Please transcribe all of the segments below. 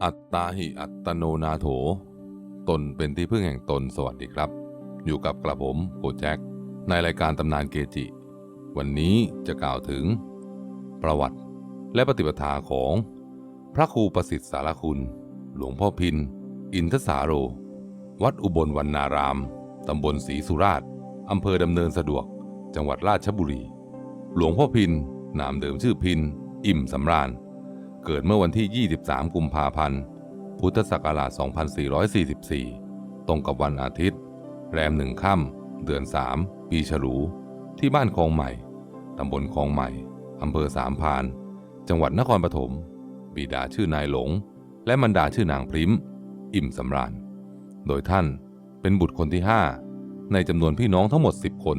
อัตตาหิอัตโนนาโถ ตนเป็นที่พึ่งแห่งตนสวัสดีครับ อยู่กับกระผมโกแจ็คในรายการตำนานเกจิ วันนี้จะกล่าวถึง ประวัติและปฏิปทาของพระครูประสิทธิ์สารคุณ หลวงพ่อพิน อินทสาโร วัดอุบลวรรณาราม ตำบลศรีสุราษฎร์อำเภอดำเนินสะดวก จังหวัดราชบุรี หลวงพ่อพินนามเดิมชื่อพิน อิ่มสำราญ เกิดเมื่อวันที่ 23 กุมภาพันธ์ พุทธศักราช 2444 ตรงกับวันอาทิตย์ แรมหนึ่งค่ำเดือน 3 ปีฉลู ที่บ้านคลองใหม่ ตำบลคลองใหม่ อำเภอสามพาน จังหวัดนครปฐม บิดาชื่อนายหลง และมารดาชื่อนางพริม อิ่มสำราญ โดยท่านเป็นบุตรคนที่ 5 ในจำนวนพี่น้องทั้งหมด 10 คน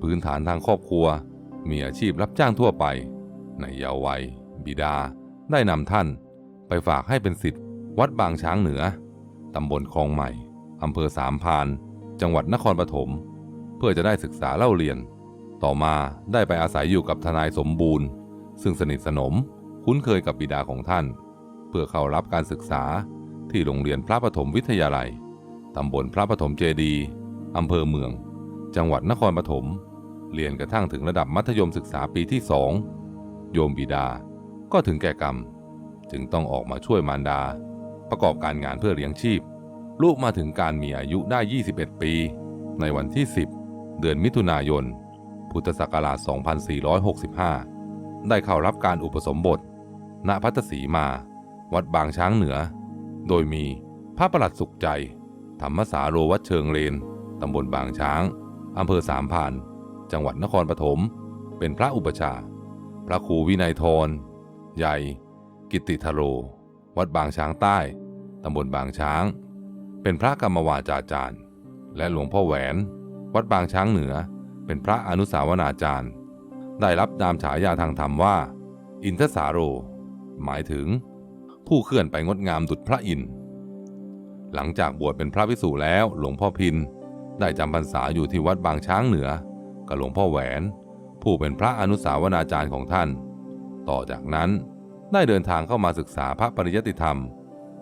พื้นฐานทางครอบครัว มีอาชีพรับจ้างทั่วไป ในเยาว์วัย บิดา ได้นำท่านไปฝากให้เป็นสิทธิ์วัดบางช้างเหนือ ตำบลคลองใหม่ อำเภอสามพาน จังหวัดนครปฐม เพื่อจะได้ศึกษาเล่าเรียน ต่อมาได้ไปอาศัยอยู่กับทนายสมบูรณ์ ซึ่งสนิทสนมคุ้นเคยกับบิดาของท่าน เพื่อเข้ารับการศึกษาที่โรงเรียนพระปฐมวิทยาลัย ตำบลพระปฐมเจดี อำเภอเมือง จังหวัดนครปฐม เรียนกระทั่งถึงระดับมัธยมศึกษาปีที่สอง โยมบิดา ก็ถึงแก่กรรม จึงต้องออกมาช่วยมารดา ประกอบการงานเพื่อเลี้ยงชีพ ลูกมาถึงการมีอายุได้ 21 ปี ในวันที่ 10 เดือนมิถุนายน พุทธศักราช 2465 ได้เข้ารับการอุปสมบท ณพัทสีมา วัดบางช้างเหนือ โดยมีพระประหลัดสุขใจ ธรรมสาโรวัดเชิงเลนตำบลบางช้าง อำเภอสามพาน จังหวัดนครปฐม เป็นพระอุปชา พระครูวินัยทร ใหญ่ กิตติทโร วัดบางช้างใต้ ตำบลบางช้าง เป็นพระกรรมวาจาจารย์ และหลวงพ่อแหวน วัดบางช้างเหนือ เป็นพระอนุสาวนาจารย์ ได้รับนามฉายาทางธรรมว่า อินทสาโร หมายถึง ผู้เคลื่อนไปงดงามดุจพระอินทร์หลังจากบวชเป็นพระวิสูแล้วหลวงพ่อพินได้จำพรรษาอยู่ที่วัดบางช้างเหนือ กับหลวงพ่อแหวน ผู้เป็นพระอนุสาวนาจารย์ของท่าน ต่อจากนั้นได้เดินทางเข้ามาศึกษาพระปริยติธรรม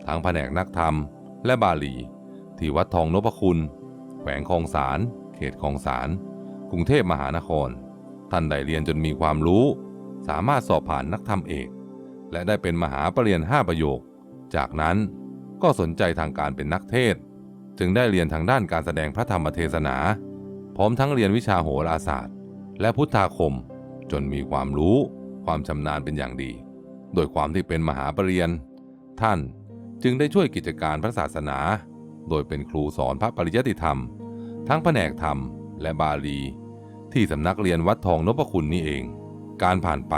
ทั้งแผนกนักธรรม และบาลี ที่วัดทองนพคุณ แขวงคลองสาร เขตคลองสาร กรุงเทพมหานคร ท่านได้เรียนจนมีความรู้ สามารถสอบผ่านนักธรรมเอก และได้เป็นมหาปรริญญาห้าประโยค จากนั้นก็สนใจทางการเป็นนักเทศ จึงได้เรียนทางด้านการแสดงพระธรรมเทศนา พร้อมทั้งเรียนวิชาโหราศาสตร์ และพุทธาคม จนมีความรู้ ความชำนาญเป็นอย่างดี โดยความที่เป็นมหาปรริญญาท่านจึงได้ช่วยกิจการพระศาสนา โดยเป็นครูสอนพระปริยัติธรรม ทั้งแผนกธรรมและบาลี ที่สำนักเรียนวัดทองนพคุณนี่เอง การผ่านไป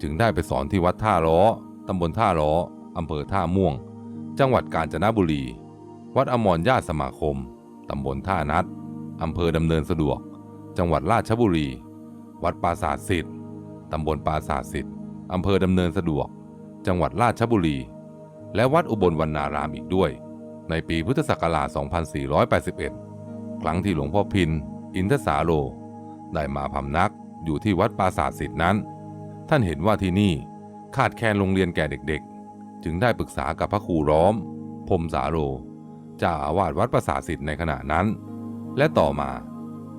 จึงได้ไปสอนที่วัดท่าล้อตำบลท่าล้ออำเภอท่าม่วง จังหวัดกาญจนบุรี วัดอมรญาติสมาคม ตำบลท่านัดอำเภอดำเนินสะดวก จังหวัดราชบุรี วัดปราสาทสิทธิ์ ตำบลปราสาทสิทธิ์อำเภอดำเนินสะดวก จังหวัดราชบุรี และวัดอุบลวรรณารามอีกด้วย ในปีพุทธศักราช 2481 ครั้งที่หลวงพ่อพิน อินทสาโล ได้มาพำนักอยู่ที่วัดปราสาทสิทธินั้น ท่านเห็นว่าที่นี่ขาดแคลนโรงเรียนแก่เด็กๆ จึงได้ปรึกษากับพระครูร้อมพรมสาโรเจ้าอาวาสวัดปราสาทสิทธิ์ในขณะนั้น และต่อมา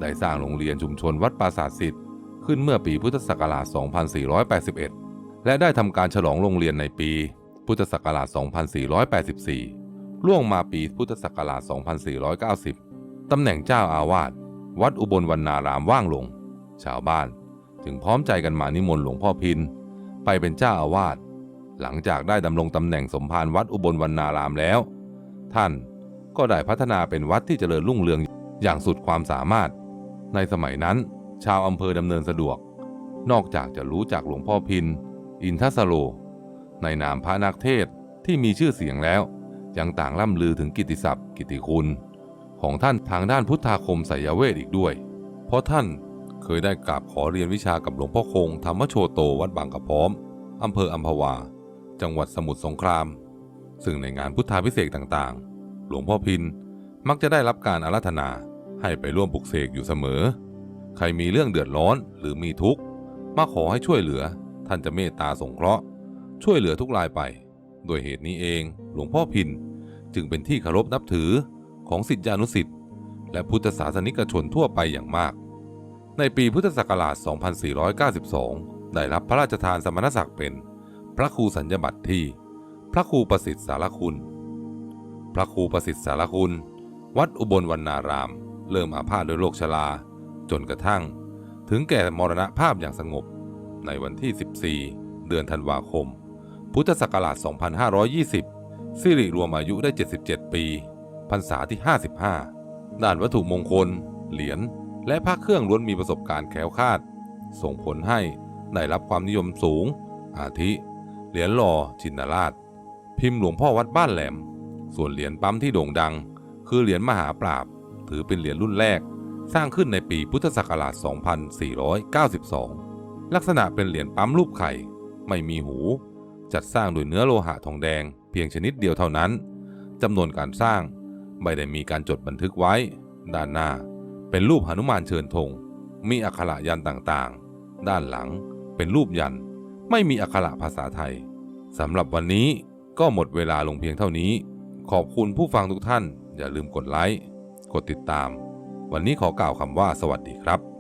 ได้สร้างโรงเรียนชุมชนวัดปราสาทสิทธิ์ ขึ้นเมื่อปีพุทธศักราช 2481 และได้ทำการฉลองโรงเรียนในปี พุทธศักราช 2484 ล่วงมาปีพุทธศักราช 2490 ตำแหน่งเจ้าอาวาสวัดอุบลวรรณารามว่างลง ชาวบ้านจึงพร้อมใจกันมานิมนต์หลวงพ่อพินไปเป็นเจ้าอาวาสหลังจากได้ดำรงตำแหน่งสมภารวัดอุบลวรรณารามแล้ว ท่านก็ได้พัฒนาเป็นวัดที่เจริญรุ่งเรืองอย่างสุดความสามารถ ในสมัยนั้น ชาวอำเภอดำเนินสะดวก นอกจากจะรู้จักหลวงพ่อพิน อินทัสโล ในนามพระนักเทศที่มีชื่อเสียงแล้ว ยังต่างล่ำลือถึงกิตติศัพท์ กิตติคุณ ของท่านทางด้านพุทธาคมไสยเวทอีกด้วย เพราะท่านเคยได้กราบขอเรียนวิชากับหลวงพ่อคงธรรมโชโตวัดบางกระพร้อมอำเภออัมพวา จังหวัดสมุทรสงคราม ซึ่งในงานพุทธาพิเศษต่างๆ หลวงพ่อพินมักจะได้รับการอาราธนาให้ไปร่วมปลุกเสกอยู่เสมอ ใครมีเรื่องเดือดร้อนหรือมีทุกข์มาขอให้ช่วยเหลือ ท่านจะเมตตาสงเคราะห์ ช่วยเหลือทุกรายไปด้วยเหตุนี้เอง หลวงพ่อพินจึงเป็นที่เคารพนับถือของศิษยานุศิษย์และพุทธศาสนิกชนทั่วไปอย่างมาก ในปีพุทธศักราช 2492 ได้รับพระราชทานสมณศักดิ์เป็น พระครูสัญญบัตรที่ พระครูประสิทธิ์สารคุณ พระครูประสิทธิ์สารคุณ วัดอุบลวรรณาราม เริ่มอาพาธด้วยโรคชรา จนกระทั่ง ถึงแก่มรณภาพอย่างสงบ ในวันที่ 14 เดือนธันวาคม พุทธศักราช 2520 สิริรวมอายุได้ 77 ปีพรรษาที่ 55 ด้านวัตถุมงคล เหรียญ และพระเครื่องล้วนมีประสบการณ์แคล้วคลาด ส่งผลให้ได้รับความนิยมสูง อาทิ เหรียญหล่อชินราช พิมพ์หลวงพ่อวัดบ้านแหลม ส่วนเหรียญปั๊มที่โด่งดัง คือเหรียญมหาปราบ ถือเป็นเหรียญรุ่นแรก สร้างขึ้นในปีพุทธศักราช 2492 ลักษณะเป็นเหรียญปั๊มรูปไข่ ไม่มีหู จัดสร้างโดยเนื้อโลหะทองแดง เพียงชนิดเดียวเท่านั้นจำนวนการสร้างไม่ได้มีการจดบันทึกไว้ ด้านหน้าเป็นรูปหนุมานเชิญธง มีอักขระยันต่างๆ ด้านหลังเป็นรูปยัน ไม่มีอักขระภาษาไทยสำหรับวันนี้ก็หมดเวลาลงเพียงเท่านี้ ขอบคุณผู้ฟังทุกท่าน อย่าลืมกดไลค์ กดติดตาม วันนี้ขอกล่าวคำว่าสวัสดีครับ